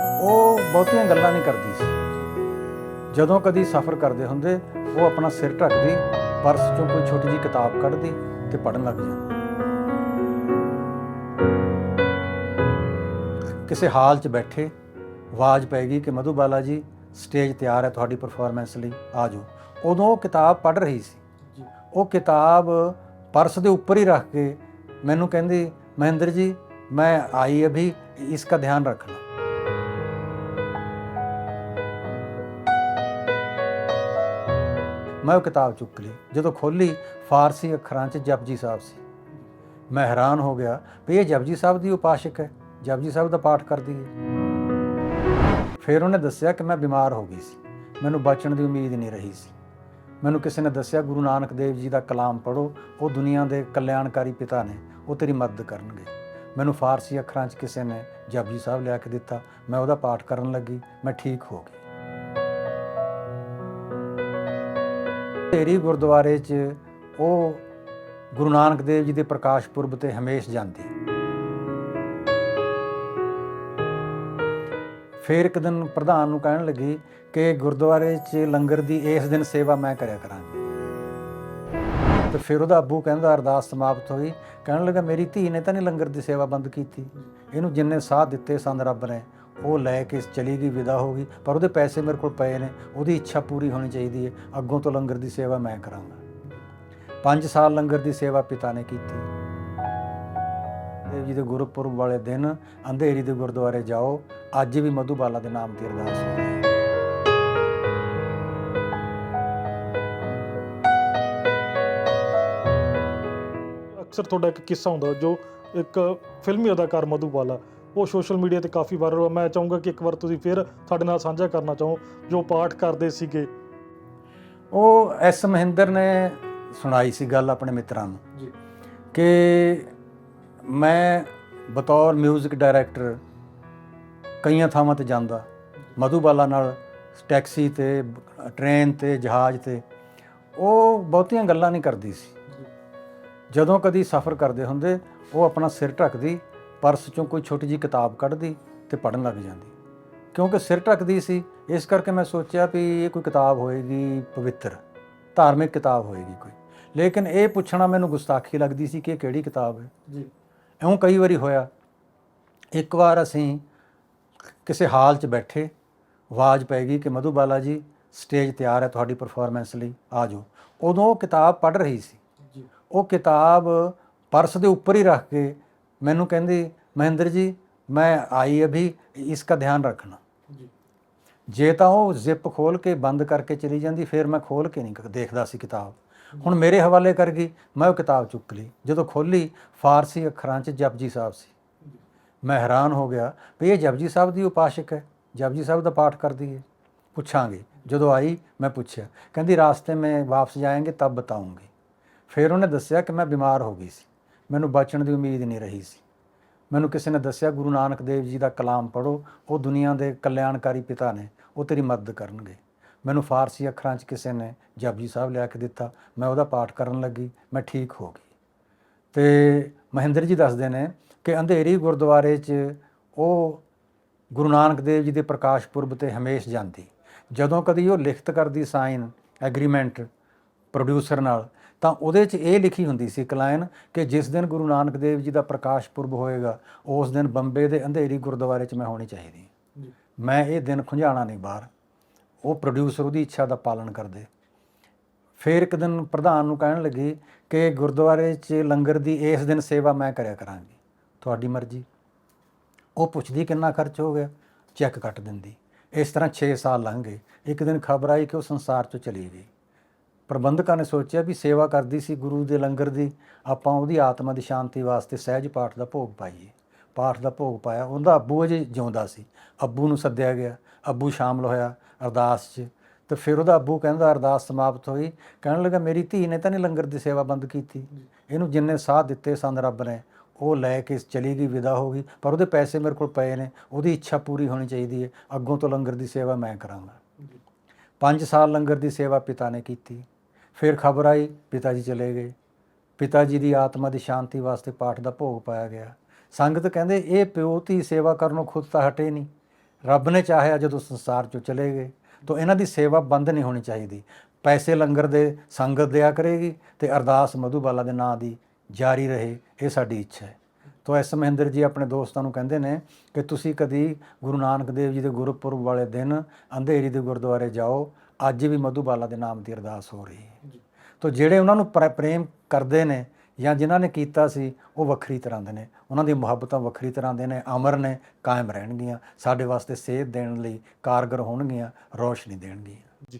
ਉਹ ਬਹੁਤੀਆਂ ਗੱਲਾਂ ਨਹੀਂ ਕਰਦੀ ਸੀ। ਜਦੋਂ ਕਦੀ ਸਫ਼ਰ ਕਰਦੇ ਹੁੰਦੇ ਉਹ ਆਪਣਾ ਸਿਰ ਢੱਕਦੀ ਪਰਸ ਚੋਂ ਕੋਈ ਛੋਟੀ ਜੀ ਕਿਤਾਬ ਕੱਢਦੀ ਤੇ ਪੜਨ ਲੱਗ ਜਾਂਦੀ। ਕਿਸੇ ਹਾਲ 'ਚ ਬੈਠੇ ਆਵਾਜ਼ ਪੈ ਗਈ ਕਿ ਮਧੂ ਬਾਲਾ ਜੀ ਸਟੇਜ ਤਿਆਰ ਹੈ ਤੁਹਾਡੀ ਪਰਫਾਰਮੈਂਸ ਲਈ ਆ ਜਾਓ। ਉਦੋਂ ਉਹ ਕਿਤਾਬ ਪੜ੍ਹ ਰਹੀ ਸੀ। ਉਹ ਕਿਤਾਬ ਪਰਸ ਦੇ ਉੱਪਰ ਹੀ ਰੱਖ ਕੇ ਮੈਨੂੰ ਕਹਿੰਦੀ ਮਹਿੰਦਰ ਜੀ ਮੈਂ ਆਈ ਅਭੀ ਇਸ ਦਾ ਧਿਆਨ ਰੱਖਣਾ। ਮੈਂ ਉਹ ਕਿਤਾਬ ਚੁੱਕ ਲਈ। ਜਦੋਂ ਖੋਲੀ ਫਾਰਸੀ ਅੱਖਰਾਂ 'ਚ ਜਪਜੀ ਸਾਹਿਬ ਸੀ। ਮੈਂ ਹੈਰਾਨ ਹੋ ਗਿਆ ਵੀ ਇਹ ਜਪਜੀ ਸਾਹਿਬ ਦੀ ਉਪਾਸ਼ਕ ਹੈ। ਜਪਜੀ ਸਾਹਿਬ ਦਾ ਪਾਠ ਕਰਦੀ ਹੈ। ਫਿਰ ਉਹਨੇ ਦੱਸਿਆ ਕਿ ਮੈਂ ਬਿਮਾਰ ਹੋ ਗਈ ਸੀ। ਮੈਨੂੰ ਬਚਣ ਦੀ ਉਮੀਦ ਨਹੀਂ ਰਹੀ ਸੀ। ਮੈਨੂੰ ਕਿਸੇ ਨੇ ਦੱਸਿਆ, ਗੁਰੂ ਨਾਨਕ ਦੇਵ ਜੀ ਦਾ ਕਲਾਮ ਪੜੋ ਉਹ ਦੁਨੀਆ ਦੇ ਕਲਿਆਣਕਾਰੀ ਪਿਤਾ ਨੇ। ਉਹ ਤੇਰੀ ਮਦਦ ਕਰਨਗੇ। ਮੈਨੂੰ ਫਾਰਸੀ ਅੱਖਰਾਂ 'ਚ ਕਿਸੇ ਨੇ ਜਪਜੀ ਸਾਹਿਬ ਲਿਆ ਕੇ ਦਿੱਤਾ। ਮੈਂ ਉਹਦਾ ਪਾਠ ਕਰਨ ਲੱਗੀ। ਮੈਂ ਠੀਕ ਹੋ ਗਈ ਤੇਰੀ ਗੁਰਦੁਆਰੇ 'ਚ ਉਹ ਗੁਰੂ ਨਾਨਕ ਦੇਵ ਜੀ ਦੇ ਪ੍ਰਕਾਸ਼ ਪੁਰਬ ਤੇ ਹਮੇਸ਼ ਜਾਂਦੀ। ਫਿਰ ਇੱਕ ਦਿਨ ਪ੍ਰਧਾਨ ਨੂੰ ਕਹਿਣ ਲੱਗੀ ਕਿ ਗੁਰਦੁਆਰੇ 'ਚ ਲੰਗਰ ਦੀ ਇਸ ਦਿਨ ਸੇਵਾ ਮੈਂ ਕਰਿਆ ਕਰਾਂਗੀ। ਤੇ ਫਿਰ ਉਹਦਾ ਅੱਬੂ ਕਹਿੰਦਾ, ਅਰਦਾਸ ਸਮਾਪਤ ਹੋਈ। ਕਹਿਣ ਲੱਗਾ, ਮੇਰੀ ਧੀ ਨੇ ਤਾਂ ਨਹੀਂ ਲੰਗਰ ਦੀ ਸੇਵਾ ਬੰਦ ਕੀਤੀ। ਇਹਨੂੰ ਜਿੰਨੇ ਸਾਥ ਦਿੱਤੇ ਸਨ ਰੱਬ ਨੇ। ਉਹ ਲੈ ਕੇ ਚਲੀ ਗਈ ਵਿਦਾ ਹੋ ਗਈ, ਪਰ ਉਹਦੇ ਪੈਸੇ ਮੇਰੇ ਕੋਲ ਪਏ ਨੇ, ਉਹਦੀ ਇੱਛਾ ਪੂਰੀ ਹੋਣੀ ਚਾਹੀਦੀ ਹੈ। ਅੱਗੋਂ ਤੋਂ ਲੰਗਰ ਦੀ ਸੇਵਾ ਮੈਂ ਕਰਾਂਗਾ। 5 ਸਾਲ ਲੰਗਰ ਦੀ ਸੇਵਾ ਪਿਤਾ ਨੇ ਕੀਤੀ। ਦੇਵ ਜੀ ਦੇ ਗੁਰਪੁਰਬ ਵਾਲੇ ਦਿਨ ਅੰਧੇਰੀ ਦੇ ਗੁਰਦੁਆਰੇ ਜਾਓ, ਅੱਜ ਵੀ ਮਧੂਬਾਲਾ ਦੇ ਨਾਮ ਤੇ ਅਰਦਾਸ ਹੋ ਰਹੀ ਹੈ। ਅਕਸਰ ਤੁਹਾਡਾ ਇੱਕ ਕਿੱਸਾ ਹੁੰਦਾ ਜੋ ਇੱਕ ਫਿਲਮੀ ਅਦਾਕਾਰ ਮਧੂਬਾਲਾ ਉਹ ਸੋਸ਼ਲ ਮੀਡੀਆ ਤੇ ਕਾਫੀ ਵਾਇਰਲ ਹੋਇਆ। ਮੈਂ ਚਾਹੂੰਗਾ ਕਿ ਇੱਕ ਵਾਰ ਤੁਸੀਂ ਫਿਰ ਸਾਡੇ ਨਾਲ ਸਾਂਝਾ ਕਰਨਾ ਚਾਹੋ ਜੋ ਪਾਠ ਕਰਦੇ ਸੀਗੇ। ਉਹ ਐਸ ਮਹਿੰਦਰ ਨੇ ਸੁਣਾਈ ਸੀ ਗੱਲ ਆਪਣੇ ਮਿੱਤਰਾਂ ਨੂੰ। ਜੀ। ਕਿ ਮੈਂ ਬਤੌਰ 뮤직 ਡਾਇਰੈਕਟਰ ਕਈਆਂ ਥਾਵਾਂ ਤੇ ਜਾਂਦਾ। ਮਧੂਬਾਲਾ ਨਾਲ ਟੈਕਸੀ ਤੇ ਟ੍ਰੇਨ ਤੇ ਜਹਾਜ਼ ਤੇ। ਉਹ ਬਹੁਤੀਆਂ ਗੱਲਾਂ ਨਹੀਂ ਕਰਦੀ ਸੀ। ਜਦੋਂ ਕਦੀ ਸਫ਼ਰ ਕਰਦੇ ਹੁੰਦੇ ਉਹ ਆਪਣਾ ਸਿਰ ਢੱਕਦੀ ਪਰਸ ਚੋਂ ਕੋਈ ਛੋਟੀ ਜਿਹੀ ਕਿਤਾਬ ਕੱਢਦੀ ਤੇ ਪੜਨ ਲੱਗ ਜਾਂਦੀ। ਕਿਉਂਕਿ ਸਿਰ ਢੱਕਦੀ ਸੀ ਇਸ ਕਰਕੇ ਮੈਂ ਸੋਚਿਆ ਵੀ ਇਹ ਕੋਈ ਕਿਤਾਬ ਹੋਏਗੀ ਪਵਿੱਤਰ ਧਾਰਮਿਕ ਕਿਤਾਬ ਹੋਏਗੀ ਕੋਈ। ਲੇਕਿਨ ਇਹ ਪੁੱਛਣਾ ਮੈਨੂੰ ਗੁਸਤਾਖੀ ਲੱਗਦੀ ਸੀ ਕਿ ਇਹ ਕਿਹੜੀ ਕਿਤਾਬ ਹੈ। ਜੀ। ਇਉਂ ਕਈ ਵਾਰੀ ਹੋਇਆ ਇੱਕ ਵਾਰ ਅਸੀਂ ਕਿਸੇ ਹਾਲ 'ਚ ਬੈਠੇ ਆਵਾਜ਼ ਪੈ ਗਈ ਕਿ ਮਧੂ ਬਾਲਾ ਜੀ ਸਟੇਜ ਤਿਆਰ ਹੈ ਤੁਹਾਡੀ ਪਰਫਾਰਮੈਂਸ ਲਈ ਆ ਜਾਓ। ਉਦੋਂ ਉਹ ਕਿਤਾਬ ਪੜ੍ਹ ਰਹੀ ਸੀ। ਜੀ। ਉਹ ਕਿਤਾਬ ਪਰਸ ਦੇ ਉੱਪਰ ਹੀ ਰੱਖ ਕੇ ਮੈਨੂੰ ਕਹਿੰਦੀ ਮਹਿੰਦਰ ਜੀ ਮੈਂ ਆਈ ਅਭੀ ਇਸਕਾ ਧਿਆਨ ਰੱਖਣਾ। ਜੀ। ਜੇ ਤਾਂ ਉਹ ਜ਼ਿਪ ਖੋਲ ਕੇ ਬੰਦ ਕਰਕੇ ਚਲੀ ਜਾਂਦੀ ਫਿਰ ਮੈਂ ਖੋਲ ਕੇ ਨਹੀਂ ਦੇਖਦਾ ਸੀ ਕਿਤਾਬ। ਹੁਣ ਮੇਰੇ ਹਵਾਲੇ ਕਰ ਗਈ ਮੈਂ ਉਹ ਕਿਤਾਬ ਚੁੱਕ ਲਈ। ਜਦੋਂ ਖੋਲੀ ਫਾਰਸੀ ਅੱਖਰਾਂ 'ਚ ਜਪਜੀ ਸਾਹਿਬ ਸੀ। ਮੈਂ ਹੈਰਾਨ ਹੋ ਗਿਆ ਵੀ ਇਹ ਜਪਜੀ ਸਾਹਿਬ ਦੀ ਉਪਾਸ਼ਕ ਹੈ। ਜਪਜੀ ਸਾਹਿਬ ਦਾ ਪਾਠ ਕਰਦੀ ਹੈ। ਪੁੱਛਾਂਗੇ। ਜਦੋਂ ਆਈ ਮੈਂ ਪੁੱਛਿਆ ਕਹਿੰਦੀ ਰਾਸਤੇ में ਵਾਪਸ ਜਾਏंगे ਤਬ ਬਤਾਉਂਗੀ। ਫਿਰ ਉਹਨੇ ਦੱਸਿਆ ਕਿ ਮੈਂ ਬਿਮਾਰ ਹੋ ਗਈ ਸੀ। ਮੈਨੂੰ ਬਚਣ ਦੀ ਉਮੀਦ ਨਹੀਂ ਰਹੀ ਸੀ। ਮੈਨੂੰ ਕਿਸੇ ਨੇ ਦੱਸਿਆ, ਗੁਰੂ ਨਾਨਕ ਦੇਵ ਜੀ ਦਾ ਕਲਾਮ ਪੜੋ ਉਹ ਦੁਨੀਆ ਦੇ ਕਲਿਆਣਕਾਰੀ ਪਿਤਾ ਨੇ, ਉਹ ਤੇਰੀ ਮਦਦ ਕਰਨਗੇ। ਮੈਨੂੰ ਫਾਰਸੀ ਅੱਖਰਾਂ 'ਚ ਕਿਸੇ ਨੇ ਜਪਜੀ ਸਾਹਿਬ ਲਿਆ ਕੇ ਦਿੱਤਾ। ਮੈਂ ਉਹਦਾ ਪਾਠ ਕਰਨ ਲੱਗੀ, ਮੈਂ ਠੀਕ ਹੋ ਗਈ। ਤੇ ਮਹਿੰਦਰ ਜੀ ਦੱਸਦੇ ਨੇ ਕਿ ਅੰਧੇਰੀ ਗੁਰਦੁਆਰੇ 'ਚ ਉਹ ਗੁਰੂ ਨਾਨਕ ਦੇਵ ਜੀ ਦੇ ਪ੍ਰਕਾਸ਼ ਪੁਰਬ ਤੇ ਹਮੇਸ਼ ਜਾਂਦੀ। ਜਦੋਂ ਕਦੀ ਉਹ ਲਿਖਤ ਕਰਦੀ ਸਾਈਨ ਐਗਰੀਮੈਂਟ ਪ੍ਰੋਡਿਊਸਰ ਨਾਲ ਤਾਂ ਉਹਦੇ 'ਚ ਇਹ ਲਿਖੀ ਹੁੰਦੀ ਸੀ ਇੱਕ ਲਾਈਨ ਕਿ ਜਿਸ ਦਿਨ ਗੁਰੂ ਨਾਨਕ ਦੇਵ ਜੀ ਦਾ ਪ੍ਰਕਾਸ਼ ਪੁਰਬ ਹੋਏਗਾ ਉਸ ਦਿਨ ਬੰਬੇ ਦੇ ਅੰਧੇਰੀ ਗੁਰਦੁਆਰੇ 'ਚ ਮੈਂ ਹੋਣੀ ਚਾਹੀਦੀ। ਮੈਂ ਇਹ ਦਿਨ ਖੁੰਝਾਣਾ ਨਹੀਂ ਬਾਹਰ। ਉਹ ਪ੍ਰੋਡਿਊਸਰ ਉਹਦੀ ਇੱਛਾ ਦਾ ਪਾਲਨ ਕਰਦੇ। ਫਿਰ ਇੱਕ ਦਿਨ ਪ੍ਰਧਾਨ ਨੂੰ ਕਹਿਣ ਲੱਗੀ ਕਿ ਗੁਰਦੁਆਰੇ 'ਚ ਲੰਗਰ ਦੀ ਇਸ ਦਿਨ ਸੇਵਾ ਮੈਂ ਕਰਿਆ ਕਰਾਂਗੀ। ਤੁਹਾਡੀ ਮਰਜ਼ੀ। ਉਹ ਪੁੱਛਦੀ ਕਿੰਨਾ ਖਰਚ ਹੋ ਗਿਆ? ਚੈੱਕ ਕੱਟ ਦਿੰਦੀ। ਇਸ ਤਰ੍ਹਾਂ 6 ਸਾਲ ਲੰਘ ਗਏ। ਇੱਕ ਦਿਨ ਖਬਰ ਆਈ ਕਿ ਉਹ ਸੰਸਾਰ 'ਚੋਂ ਚਲੀ ਗਈ। ਪ੍ਰਬੰਧਕਾਂ ਨੇ ਸੋਚਿਆ ਵੀ ਸੇਵਾ ਕਰਦੀ ਸੀ ਗੁਰੂ ਦੇ ਲੰਗਰ ਦੀ, ਆਪਾਂ ਉਹਦੀ ਆਤਮਾ ਦੀ ਸ਼ਾਂਤੀ ਵਾਸਤੇ ਸਹਿਜ ਪਾਠ ਦਾ ਭੋਗ ਪਾਈਏ। ਪਾਠ ਦਾ ਭੋਗ ਪਾਇਆ। ਉਹਦਾ ਅੱਬੂ ਅਜੇ ਜਿਉਂਦਾ ਸੀ। ਅੱਬੂ ਨੂੰ ਸੱਦਿਆ ਗਿਆ। ਅੱਬੂ ਸ਼ਾਮਲ ਹੋਇਆ ਅਰਦਾਸ 'ਚ। ਤੇ ਫਿਰ ਉਹਦਾ ਅੱਬੂ ਕਹਿੰਦਾ, ਅਰਦਾਸ ਸਮਾਪਤ ਹੋਈ। ਕਹਿਣ ਲੱਗਾ, ਮੇਰੀ ਧੀ ਨੇ ਤਾਂ ਨਹੀਂ ਲੰਗਰ ਦੀ ਸੇਵਾ ਬੰਦ ਕੀਤੀ। ਇਹਨੂੰ ਜਿੰਨੇ ਸਾਥ ਦਿੱਤੇ ਸਨ ਰੱਬ ਨੇ, ਉਹ ਲੈ ਕੇ ਚਲੀ ਗਈ, ਵਿਦਾ ਹੋ ਗਈ। ਪਰ ਉਹਦੇ ਪੈਸੇ ਮੇਰੇ ਕੋਲ ਪਏ ਨੇ। ਉਹਦੀ ਇੱਛਾ ਪੂਰੀ ਹੋਣੀ ਚਾਹੀਦੀ ਹੈ। ਅੱਗੋਂ ਤੋਂ ਲੰਗਰ ਦੀ ਸੇਵਾ ਮੈਂ ਕਰਾਂਗਾ। ਜੀ 5 ਸਾਲ ਲੰਗਰ ਦੀ ਸੇਵਾ ਪਿਤਾ ਨੇ ਕੀਤੀ। ਫਿਰ ਖਬਰ ਆਈ, ਪਿਤਾ ਜੀ ਚਲੇ ਗਏ। ਪਿਤਾ ਜੀ ਦੀ ਆਤਮਾ ਦੀ ਸ਼ਾਂਤੀ ਵਾਸਤੇ ਪਾਠ ਦਾ ਭੋਗ ਪਾਇਆ ਗਿਆ। ਸੰਗਤ ਕਹਿੰਦੇ, ਇਹ ਪਿਓ ਧੀ ਸੇਵਾ ਕਰਨੋਂ ਖੁਦ ਤਾਂ ਹਟੇ ਨਹੀਂ। ਰੱਬ ਨੇ ਚਾਹਿਆ ਜਦੋਂ ਸੰਸਾਰ ਚੋਂ ਚਲੇ ਗਏ, ਤਾਂ ਇਹਨਾਂ ਦੀ ਸੇਵਾ ਬੰਦ ਨਹੀਂ ਹੋਣੀ ਚਾਹੀਦੀ। ਪੈਸੇ ਲੰਗਰ ਦੇ ਸੰਗਤ ਦਿਆ ਕਰੇਗੀ ਤੇ ਅਰਦਾਸ ਮਧੂਬਾਲਾ ਦੇ ਨਾਂ ਦੀ ਜਾਰੀ ਰਹੇ, ਇਹ ਸਾਡੀ ਇੱਛਾ ਹੈ। ਤੋ ਐਸ ਮਹਿੰਦਰ ਜੀ ਆਪਣੇ ਦੋਸਤਾਂ ਨੂੰ ਕਹਿੰਦੇ ਨੇ ਕਿ ਤੁਸੀਂ ਕਦੀ ਗੁਰੂ ਨਾਨਕ ਦੇਵ ਜੀ ਦੇ ਗੁਰਪੁਰਬ ਵਾਲੇ ਦਿਨ ਅੰਧੇਰੀ ਦੇ ਗੁਰਦੁਆਰੇ ਜਾਓ ਅੱਜ ਵੀ ਮਧੂਬਾਲਾ ਦੇ ਨਾਮ ਦੀ ਅਰਦਾਸ ਹੋ ਰਹੀ ਹੈ। ਤੋ ਜਿਹੜੇ ਉਹਨਾਂ ਨੂੰ ਪ੍ਰ- ਪ੍ਰੇਮ ਕਰਦੇ ਨੇ ਜਾਂ ਜਿਨ੍ਹਾਂ ਨੇ ਕੀਤਾ ਸੀ, ਉਹ ਵੱਖਰੀ ਤਰ੍ਹਾਂ ਦੇ ਨੇ। ਉਹਨਾਂ ਦੀ ਮੁਹੱਬਤਾਂ ਵੱਖਰੀ ਤਰ੍ਹਾਂ ਦੇ ਨੇ, ਅਮਰ ਨੇ, ਕਾਇਮ ਰਹਿਣਗੀਆਂ। ਸਾਡੇ ਵਾਸਤੇ ਸੇਧ ਦੇਣ ਲਈ ਕਾਰਗਰ ਹੋਣਗੀਆਂ, ਰੋਸ਼ਨੀ ਦੇਣਗੀਆਂ।